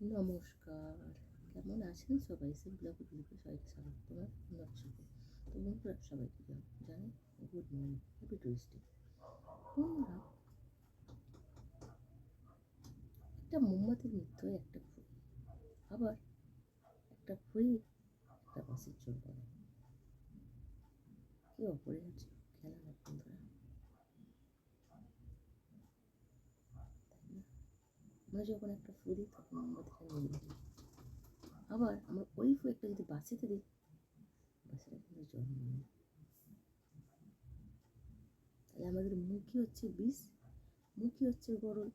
নমস্কার। কেমন আছেন সবাই? সিম্পল গ্রুপে সবাইকে স্বাগত তোমার নকশা তো বন্ধুরা সবাইকে জানাই গুড মর্নিং হ্যাপি টুইসডে বন্ধুরা একটা মোমবাতির মৃত্যু একটা ফুল আবার একটা ফুল একটা বাসের চোর বলে কি অপরিহার্য খেলা না বন্ধুরা তাই না আমরা যখন একটা ফু দিই তখন মোমবাতিটা নিয়ে দিই আবার আমরা ওই ফু একটা যদি বাসিতে দিই বাসিটা কিন্তু জন্ম নেয় তাহলে আমাদের মুখই হচ্ছে বিষ মুখই হচ্ছে গরল।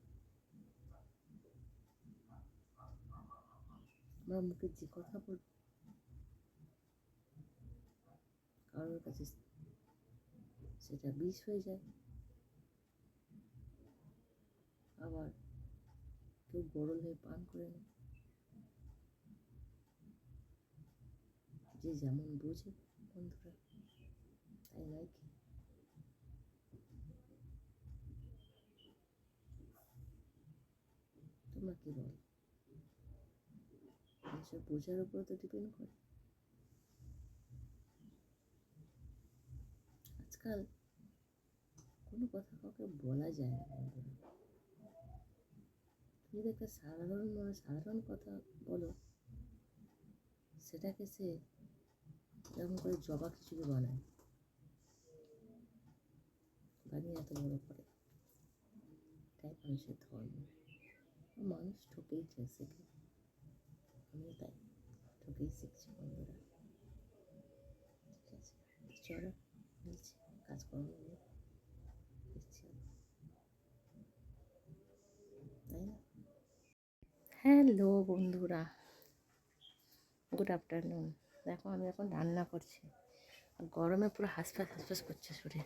আমরা মুখে যে কথা বলব, কারোর কাছে সেটা বিষ হয়ে যায়। আবার কেউ গরল হয়ে পান করে নেয় যে যেমন বোঝে, বন্ধুরা তাই নয় কি তোমরা কি বল বোঝার উপর তো ডিপেন্ড করে। আজকাল কোনো কথা কাউকে বলা যায় না, বন্ধুরা। যদি একটা সাধারণ মানে সাধারণ কথা বলো, সেটাকে সে এরকম করে জবা খিচুড়ি বানায়? বানিয়ে এত বড় করে। তাই মানুষের ধর্ম। মানুষ ঠকেই শেখে আমিও তাই। ঠকেই শিখছি বন্ধুরা। ঠিক আছে। চলো নিচ্ছি কাজকর্ম নিয়ে দেখছি তাই না হ্যালো বন্ধুরা। গুড আফটারনুন দেখো আমি এখন রান্না করছি। গরমে পুরো হাসফাস হাসফাস করছে শরীর।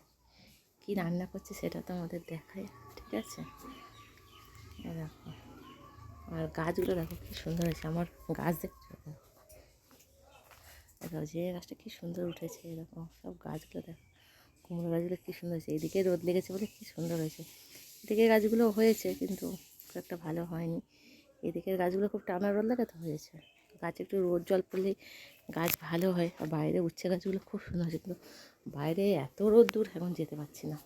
কী রান্না করছে সেটা তো আমাদের দেখায় ঠিক আছে? দেখো। আর গাছগুলো দেখো কী সুন্দর হয়েছে, আমার গাছ দেখছ? দেখো দেখো যে গাছটা কী সুন্দর উঠেছে এরকম সব গাছগুলো দেখো। কুমড়ো গাছগুলো কী সুন্দর হয়েছে, এদিকে রোদ লেগেছে বলে কী সুন্দর হয়েছে। এদিকে গাছগুলো হয়েছে কিন্তু একটা ভালো হয়নি। এদিকের গাছগুলো খুব টানা রোদ লাগে তো হয়েছে। গাছে একটু রোদ জল পড়লে গাছ ভালো হয় আর বাইরে উচ্ছে গাছগুলো খুব সুন্দর হয়েছে। কিন্তু বাইরে এত রোদ দূর এখন যেতে পারছি না।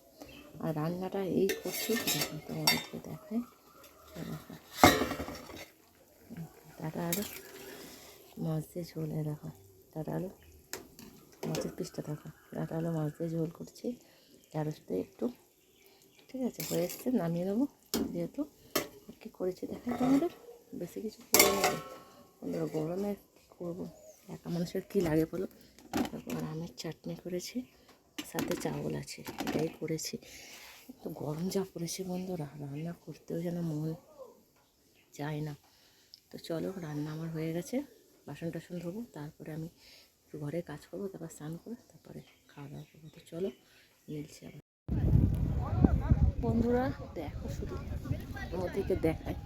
আর রান্নাটা এই করছি। তোমাদেরকে দেখায় টাটা আলু। মাছ দিয়ে ঝোল দেখো টাটা আলু। মাছের পিসটা দেখো। টাটা আলু মাছ দিয়ে ঝোল করছি। দিয়ে একটু, ঠিক আছে, হয়ে এসছে, নামিয়ে দেবো যেহেতু। করেছি, দেখাই তোমাদের। বেশি কিছু করে গরমে কী করব? একা মানুষের কী লাগে বলো? তারপর আমের চাটনি করেছি, সাথে চাউল আছে, এটাই করেছি। তো গরম যা পড়েছে বন্ধুরা, রান্না করতেও যেন মন যায় না। তো চলো, রান্না আমার হয়ে গেছে, বাসন টাসন ধোবো, তারপরে আমি একটু ঘরে কাজ করব, তারপর স্নান করে তারপরে খাওয়া দাওয়া করব। তো চলো, মিলছি আবার বন্ধুরা দেখো শুধু আমাদেরকে দেখায়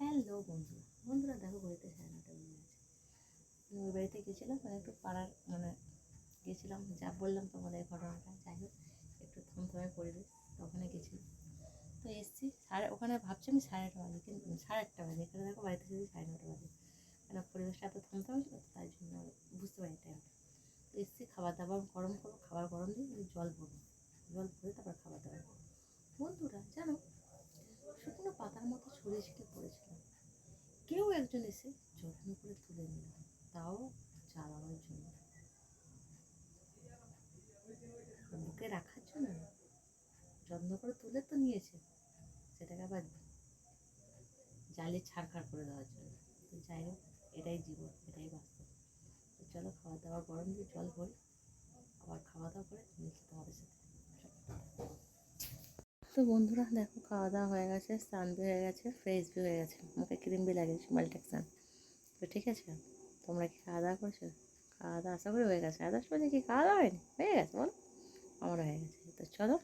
হ্যালো বন্ধুরা বন্ধুরা দেখো ঘড়িতে সাড়ে নটা বেজে গেছে আমি বাড়িতে মানে একটু পাড়ার মানে গেছিলাম যা বললাম তোমাদের ঘটনাটা, যাই হোক, একটু থমথমে পরিবেশ ওখানে গেছিলাম তো এসছি, সাড়ে, ওখানে ভাবছি আমি সাড়ে আটটা বাজে, কিন্তু সাড়ে আটটা বাজে, এখানে দেখো বাড়িতে যদি সাড়ে নটা বাজে। কেন পরিবেশটা এত থমথমে ছিল, তো তাই জন্য বুঝতে পারি টাইমটা তো এসছি, খাবার দাবার গরম করব, খাবার গরম দিয়ে ওই জল ভরবো। জল ভরে তারপর খাবার দাবার করব। বন্ধুরা, জানো, শুকনো পাতার মতো ছড়িয়ে ছিটে পড়েছিলাম। কেউ একজন এসে যত্ন করে তুলে নিলাম তাও চালাবার জন্য। বুকে রাখার জন্য। যত্ন করে তুলে তো নিয়েছে। সেটাকে আবার জালে ছাড়খাড় করে দেওয়ার জন্য। তো যাই হোক, এটাই জীবন, এটাই বাস্তব। তো চলো খাওয়া দাওয়া গরম দিয়ে জল ভরি আবার খাওয়া দাওয়া করে নিচে তোমাদের সাথে। তো বন্ধুরা, দেখো খাওয়া দাওয়া হয়ে গেছে, স্নান হয়ে গেছে, ফ্রেশ হয়ে গেছে। মুখে ক্রিম বি লাগিয়েছি মাল্টেক্সান তো ঠিক আছে? তোমরা কি খাওয়া দাওয়া করছ? খাওয়া দাওয়া আশা করি হয়ে গেছে। আদার্স বলে কি খাওয়া দাওয়া হয়নি? হয়ে গেছে বলো। আমারও হয়ে গেছে। তো চলো।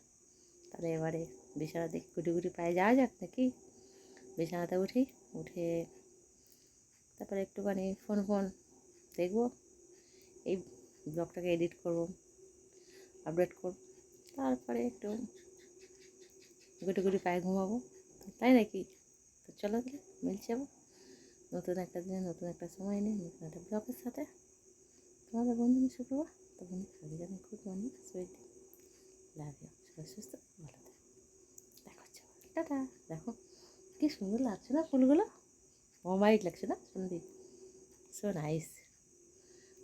তাহলে এবারে বিছানা দেখি গুটি গুটি পায়ে যাওয়া যাক নাকি? বিছানাতে উঠি, উঠে তারপরে একটুখানি ফোন ফোন দেখব। এই ব্লগটাকে এডিট করব আপডেট করব। তারপরে একটু গুটি গুটি পায়ে ঘুমাবো। তাই নাকি? তো চলো তাহলে মিল যাব নতুন একটা দিনে নতুন একটা সময় নিয়ে, নতুন একটা ব্লগের সাথে। তোমাদের বন্ধু শুক্রবার তো বন্ধু সবাই জানি good morning sweet love you সবাই সুস্থ, ভালো থাকো। দেখো টাটা। দেখো, কি সুন্দর লাগছে না ফুলগুলো? অমাইক লাগছে না সন্ধি সো নাইস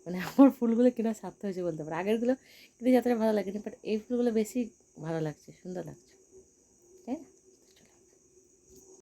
মানে আমার ফুলগুলো কিনা সার্থ হয়েছে বলতে পারো। আগেরগুলো কিন্তু যতটা ভালো লাগেনি বাট এই ফুলগুলো বেশি ভালো লাগছে, সুন্দর লাগছে।